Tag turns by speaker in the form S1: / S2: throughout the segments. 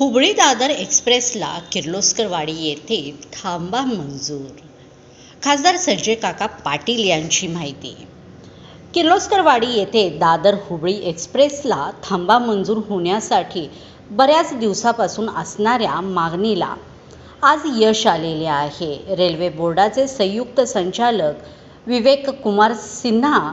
S1: हुबळी दादर एक्सप्रेसला किर्लोस्करवाडी येथे थांबा मंजूर. खासदार संजय काका पाटील यांची माहिती. किर्लोस्करवाडी येथे दादर हुबळी एक्सप्रेसला थांबा मंजूर होण्यासाठी बऱ्याच दिवसापासून असणाऱ्या मागणीला आज यश आलेले आहे. रेल्वे बोर्डाचे संयुक्त संचालक विवेक कुमार सिन्हा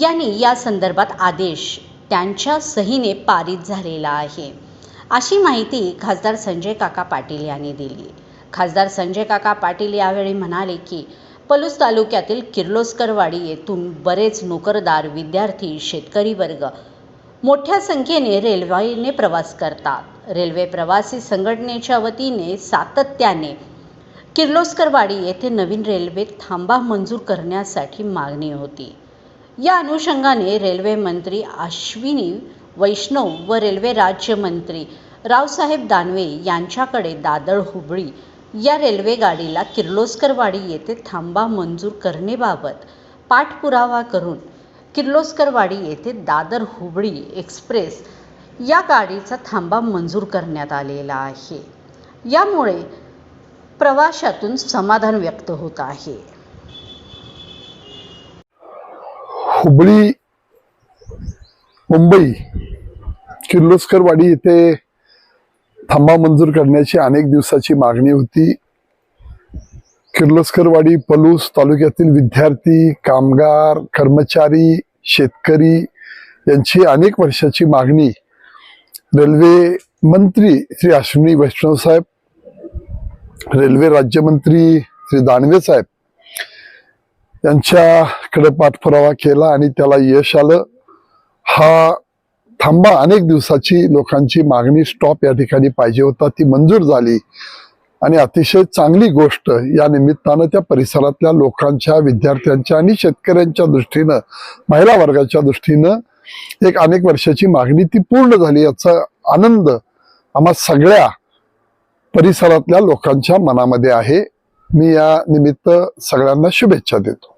S1: यांनी या संदर्भात आदेश त्यांच्या सहीने पारित झालेला आहे. अशी माहिती खासदार संजय काका पाटील यांनी दिली. खासदार संजय काका पाटील यावेळी म्हणाले की पलूस तालुक्यातील किर्लोस्करवाडी येथून बरेच नोकरदार विद्यार्थी शेतकरी वर्ग मोठ्या संख्येने रेल्वेने प्रवास करतात. रेल्वे प्रवासी संघटनेच्या वतीने सातत्याने किर्लोस्करवाडी येथे नवीन रेल्वे थांबा मंजूर करण्यासाठी मागणी होती. या अनुषंगाने रेल्वे मंत्री अश्विनी वैष्णव व रेल्वे राज्यमंत्री रावसाहेब दानवे यांच्याकडे दादर हुबळी. या रेल्वे गाडीला किर्लोस्करवाडी येथे थांबा मंजूर करणेबाबत पाठपुरावा करून किर्लोस्करवाडी येथे दादर हुबळी एक्सप्रेस या गाडीचा थांबा मंजूर करण्यात आलेला आहे. यामुळे प्रवाशातून समाधान व्यक्त होत आहे.
S2: हुबळी मुंबई. किर्लोस्करवाडी येथे थांबा मंजूर करण्याची अनेक दिवसाची मागणी होती. किर्लोस्करवाडी पलूस तालुक्यातील विद्यार्थी कामगार कर्मचारी शेतकरी यांची अनेक वर्षाची मागणी रेल्वे मंत्री श्री अश्विनी वैष्णव साहेब रेल्वे राज्यमंत्री श्री दानवे साहेब यांच्याकडे पाठपुरावा केला आणि त्याला यश आलं. हा थांबा अनेक दिवसाची लोकांची मागणी स्टॉप या ठिकाणी पाहिजे होता ती मंजूर झाली. आणि अतिशय चांगली गोष्ट या निमित्तानं त्या परिसरातल्या लोकांच्या विद्यार्थ्यांच्या आणि शेतकऱ्यांच्या दृष्टीनं महिला वर्गाच्या दृष्टीनं एक अनेक वर्षाची मागणी ती पूर्ण झाली याचा आनंद आम्हा सगळ्या परिसरातल्या लोकांच्या मनामध्ये आहे. मी या निमित्त सगळ्यांना शुभेच्छा देतो.